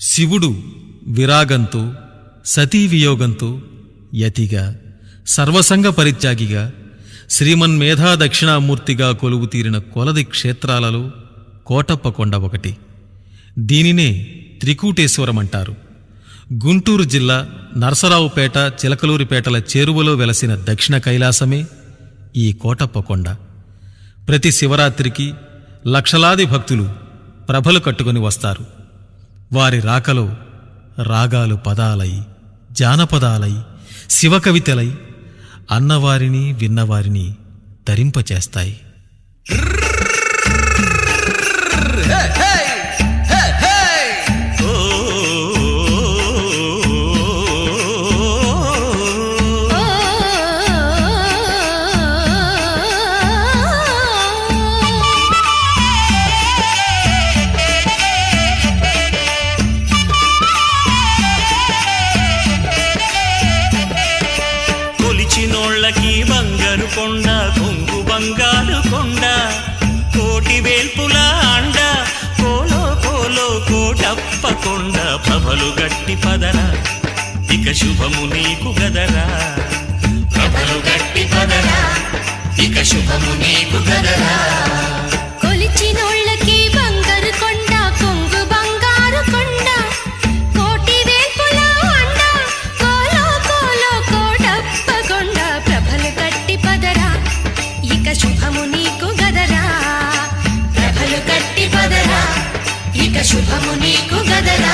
శివుడు విరాగంతో సతీ వియోగంతో యతిగా సర్వసంగ పరిత్యాగిగా శ్రీమన్మేధా దక్షిణామూర్తిగా కొలువు తీరిన కొలది క్షేత్రాలలో కోటప్ప కొండ ఒకటి. దీనినే త్రికూటేశ్వరమంటారు. గుంటూరు జిల్లా నరసరావుపేట చిలకలూరిపేటల చేరువలో వెలసిన దక్షిణ కైలాసమే ఈ కోటప్ప కొండ. ప్రతి శివరాత్రికి లక్షలాది భక్తులు ప్రభలు కట్టుకొని వస్తారు. వారి రాకలో రాగాలు పదాలై జానపదాలై శివకవితలై అన్నవారిని విన్నవారిని తరింపచేస్తాయి. కొలిచినోళ్ళకి బంగారు కొండ కొంగు బంగారు కొండ కోటి వేల్పుల అండ కోలో కోలో కోటప్ప కొండ ప్రభలు గట్టి పదర. ఇక శుభము నీకు గదరా. ప్రభలు గట్టి పదరా. ఇక శుభము నీకు గదరా. శుభము నీకు గదరా.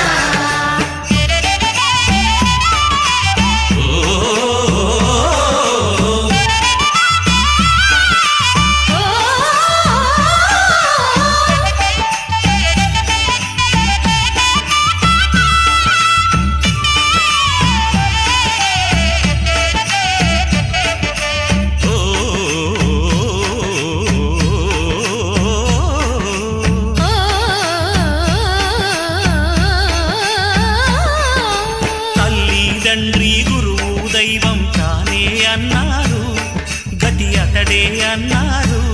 అన్నారు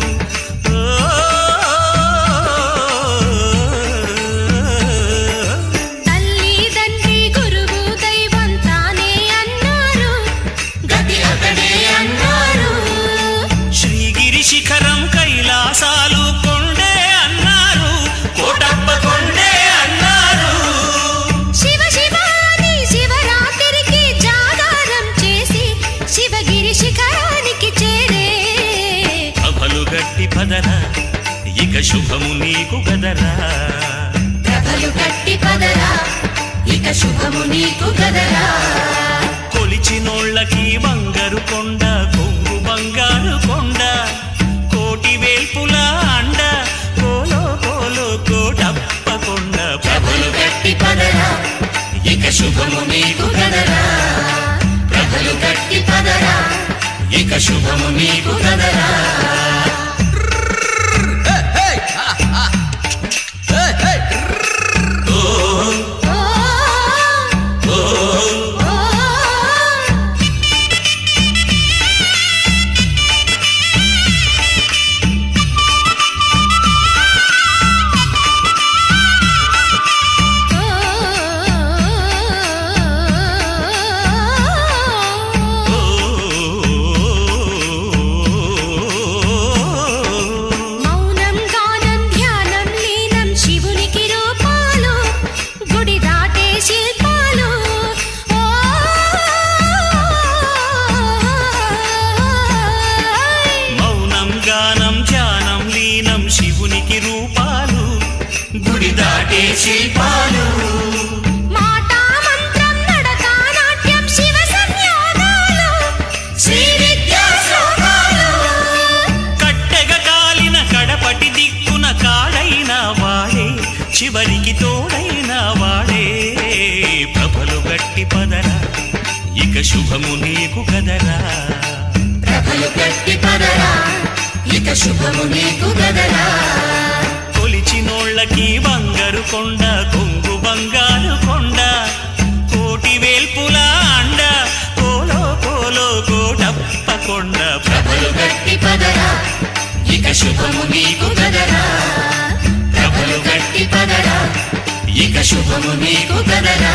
శుభము నీకు గదరా. ప్రభలు కట్టి పదరా ఇక శుభము నీకు గదరా. కొలిచినోళ్ళకి బంగారు కొండ కొంగు బంగారు కొండ కోటి వేల్పుల అండ కోలో కోలో కోటప్ప కొండ ప్రభలు కట్టి పదరా ఇక శుభము నీకు గదరా. వాడే చివరికి తోడైన వాడే. ప్రభలు గట్టి పదరా ఇక శుభము నీకు గదరా ప్రభలు కట్టి పదరా ఇక శుభము నీకు గదరా కొలిచినోళ్ళకి బంగారు కొండ కొంగు బంగారు కొండ. కోటి వేల్పుల అండ కోలో కోలో కోటప్ప కొండ. ప్రభలు గట్టి పదరా ఇక శుభము నీకు కదరా. ప్రభలు గట్టి పదరా ఇక శుభము నీకు కదరా.